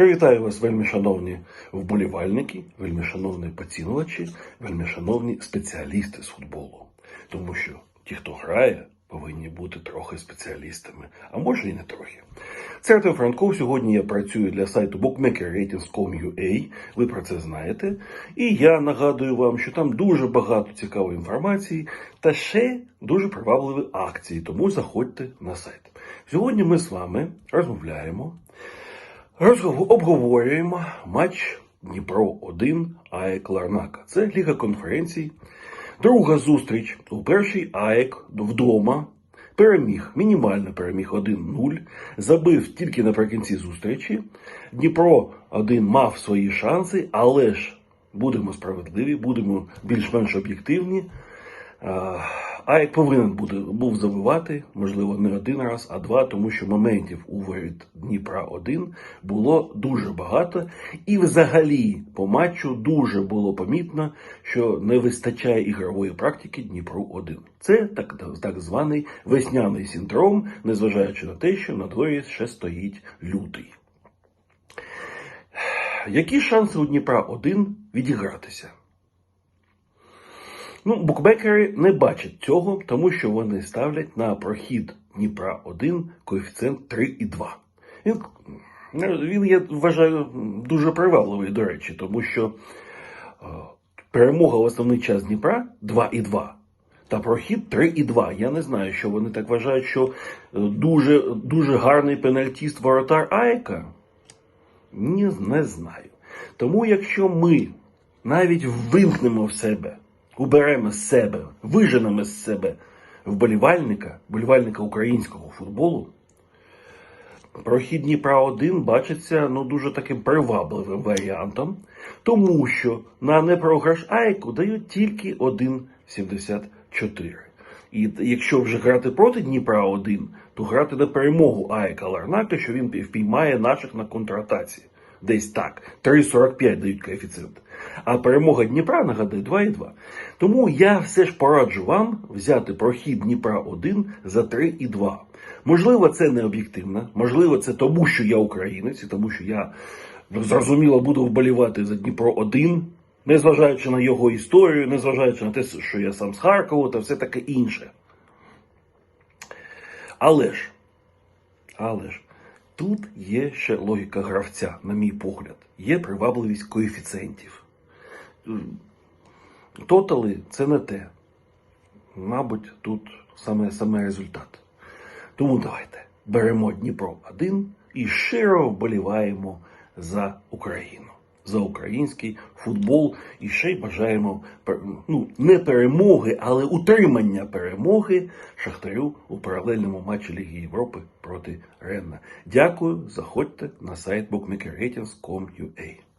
Привітаю вас, вельми шановні вболівальники, вельми шановні поцінувачі, вельми шановні спеціалісти з футболу. Тому що ті, хто грає, повинні бути трохи спеціалістами, а може і не трохи. Це Артем Франков. Сьогодні я працюю для сайту bookmakerratings.com.ua, ви про це знаєте. І я нагадую вам, що там дуже багато цікавої інформації та ще дуже привабливі акції, тому заходьте на сайт. Сьогодні ми з вами розмовляємо Обговорюємо матч Дніпро 1 АЕК Ларнака. Це Ліга конференцій. Друга зустріч у першій АЕК вдома. Переміг, мінімально переміг 1-0. Забив тільки наприкінці зустрічі. Дніпро 1 мав свої шанси, але ж будемо справедливі, будемо більш-менш об'єктивні. А, Аєк повинен буде, був забивати, можливо, не один раз, а два, тому що моментів у воріт Дніпра 1 було дуже багато. І взагалі по матчу дуже було помітно, що не вистачає ігрової практики Дніпру 1. Це так, так званий весняний синдром, незважаючи на те, що на дворі ще стоїть лютий. Які шанси у Дніпра 1 відігратися? Ну, букмекери не бачать цього, тому що вони ставлять на прохід Дніпра 1 коефіцієнт 3,2. Він, він, я вважаю, дуже привабливий, до речі, тому що е, перемога в основний час Дніпра 2,2. Та прохід 3,2. Я не знаю, що вони так вважають, що е, дуже, дуже гарний пенальтіст воротар Айка. Ні, не знаю. Тому якщо ми навіть вимкнемо в себе, уберемо з себе, виженемо з себе вболівальника, вболівальника українського футболу, прохід Дніпра 1 бачиться ну, дуже таким привабливим варіантом, тому що на непрограш Айку дають тільки 1,74. І якщо вже грати проти Дніпра 1, то грати на перемогу Айка Ларнака, що він впіймає наших на контратаці. Десь так. 3,45 дають коефіцієнт. А перемога Дніпра, нагадаю, 2,2. Тому я все ж пораджу вам взяти прохід Дніпра 1 за 3,2. Можливо, це не об'єктивно. Можливо, це тому, що я українець, і тому що я зрозуміло буду вболівати за Дніпро 1, незважаючи на його історію, незважаючи на те, що я сам з Харкова та все таке інше. Але ж, але ж, тут є ще логіка гравця, на мій погляд. Є привабливість коефіцієнтів. Тотали це не те. Мабуть, тут саме, саме результат. Тому давайте беремо Дніпро 1 і щиро вболіваємо за Україну, за український футбол. І ще й бажаємо ну, не перемоги, але утримання перемоги Шахтарю у паралельному матчі Ліги Європи проти Ренна. Дякую. Заходьте на сайт bookmakerratings.com.ua